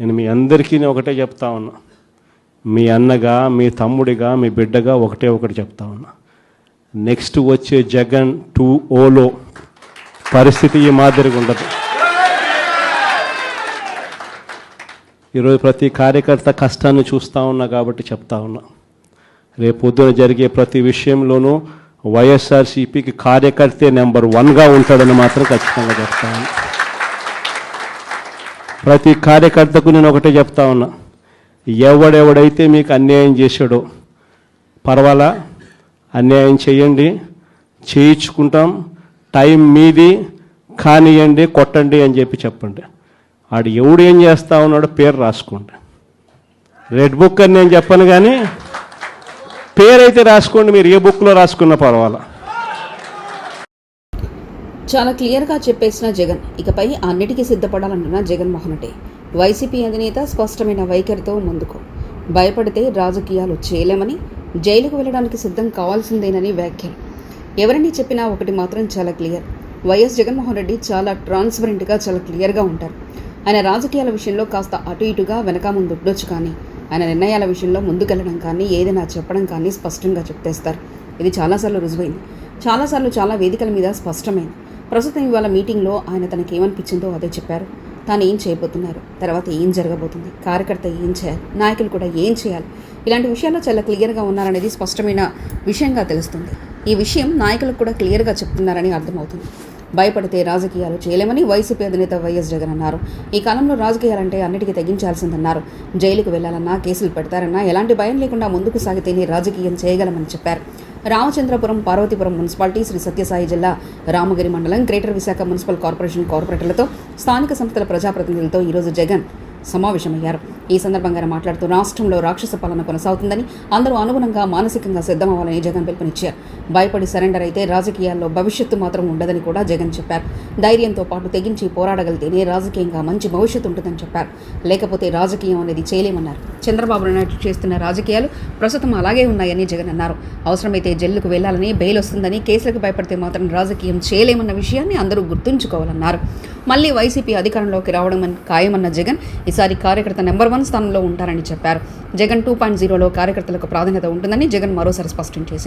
నేను మీ అందరికీ నేను ఒకటే చెప్తా ఉన్నా. మీ అన్నగా మీ తమ్ముడిగా మీ బిడ్డగా ఒకటే ఒకటి చెప్తా ఉన్నా. నెక్స్ట్ వచ్చే జగన్ టూ ఓలో పరిస్థితి ఈ మాదిరిగా ఉండదు. ఈరోజు ప్రతి కార్యకర్త కష్టాన్ని చూస్తూ ఉన్నా కాబట్టి చెప్తా ఉన్నా. రేపు పొద్దున జరిగే ప్రతి విషయంలోనూ వైఎస్ఆర్సీపీకి కార్యకర్తే నెంబర్ వన్గా ఉంటాడని మాత్రం ఖచ్చితంగా చెప్తా ఉన్నా. ప్రతి కార్యకర్తకు నేను ఒకటే చెప్తా ఉన్నా. ఎవడెవడైతే మీకు అన్యాయం చేశాడో పర్వాలా? అన్యాయం చేయండి. చేయించుకుంటాం. టైం మీది కానియండి కొట్టండి అని చెప్పి చెప్పండి. ఆడు ఎవడు ఏం చేస్తా ఉన్నాడో పేరు రాసుకోండి. రెడ్ బుక్ అని నేను చెప్పను కానీ పేరైతే రాసుకోండి మీరు ఏ బుక్లో రాసుకున్నా పర్వాలా? చాలా క్లియర్గా చెప్పేసిన జగన్. ఇకపై అన్నిటికీ సిద్ధపడాలంటున్న జగన్మోహన్ రెడ్డి వైసీపీ అధినేత స్పష్టమైన వైఖరితో ముందుకు. భయపడితే రాజకీయాలు చేయలేమని జైలుకు వెళ్ళడానికి సిద్ధం కావాల్సిందేనని వ్యాఖ్యలు. ఎవరిని చెప్పినా ఒకటి మాత్రం చాలా క్లియర్. వైఎస్ జగన్మోహన్ రెడ్డి చాలా ట్రాన్స్పరెంట్గా చాలా క్లియర్గా ఉంటారు. ఆయన రాజకీయాల విషయంలో కాస్త అటు ఇటుగా వెనక ముందు ఉండొచ్చు కానీ ఆయన నిర్ణయాల విషయంలో ముందుకెళ్ళడం కానీ ఏదైనా చెప్పడం కానీ స్పష్టంగా చెప్పేస్తారు ఇది చాలాసార్లు రుజువైంది. చాలాసార్లు చాలా వేదికల మీద స్పష్టమైంది. ప్రస్తుతం ఇవాళ మీటింగ్లో ఆయన తనకి ఏమనిపించిందో అదే చెప్పారు. తాను ఏం చేయబోతున్నారు? తర్వాత ఏం జరగబోతుంది? కార్యకర్త ఏం చేయాలి? నాయకులు కూడా ఏం చేయాలి? ఇలాంటి విషయాల్లో చాలా క్లియర్గా ఉన్నారనేది స్పష్టమైన విషయంగా తెలుస్తుంది. ఈ విషయం నాయకులకు కూడా క్లియర్గా చెప్తున్నారని అర్థమవుతుంది. భయపడితే రాజకీయాలు చేయలేమని వైసీపీ అధినేత వైఎస్ జగన్ అన్నారు. ఈ కాలంలో రాజకీయాలంటే అన్నిటికీ తెగించాల్సిందన్నారు. జైలుకు వెళ్ళాలన్నా కేసులు పెడతారన్నా ఎలాంటి భయం లేకుండా ముందుకు సాగితేనే రాజకీయం చేయగలమని చెప్పారు. రామచంద్రపురం పార్వతీపురం మున్సిపాలిటీ శ్రీ సత్యసాయి జిల్లా రామగిరి మండలం గ్రేటర్ విశాఖ మున్సిపల్ కార్పొరేషన్ కార్పొరేటర్లతో స్థానిక సంస్థల ప్రజాప్రతినిధులతో ఈరోజు జగన్ సమావేశమయ్యారు. ఈ సందర్భంగా మాట్లాడుతూ రాష్ట్రంలో రాక్షస పాలన కొనసాగుతుందని అందరూ అనుగుణంగా మానసికంగా సిద్ధమవ్వాలని జగన్ పిలుపునిచ్చారు. భయపడి సరెండర్ అయితే రాజకీయాల్లో భవిష్యత్తు మాత్రం ఉండదని కూడా జగన్ చెప్పారు. ధైర్యంతో పాటు తెగించి పోరాడగలిగితేనే రాజకీయంగా మంచి భవిష్యత్తు ఉంటుందని చెప్పారు. లేకపోతే రాజకీయం అనేది చేయలేమన్నారు. చంద్రబాబు నాయుడు చేస్తున్న రాజకీయాలు ప్రస్తుతం అలాగే ఉన్నాయని జగన్ అన్నారు. అవసరమైతే జైలుకు వెళ్ళాలని బెయిల్ వస్తుందని కేసులకు భయపడితే మాత్రం రాజకీయం చేయలేమన్న విషయాన్ని అందరూ గుర్తుంచుకోవాలన్నారు. మళ్ళీ వైసీపీ అధికారంలోకి రావడం ఖాయమన్న జగన్ ఈసారి కార్యకర్త నెంబర్ వన్ స్థానంలో ఉంటారని చెప్పారు. జగన్ టూ పాయింట్ జీరోలో కార్యకర్తలకు ప్రాధాన్యత ఉంటుందని జగన్ మరోసారి స్పష్టం చేశారు.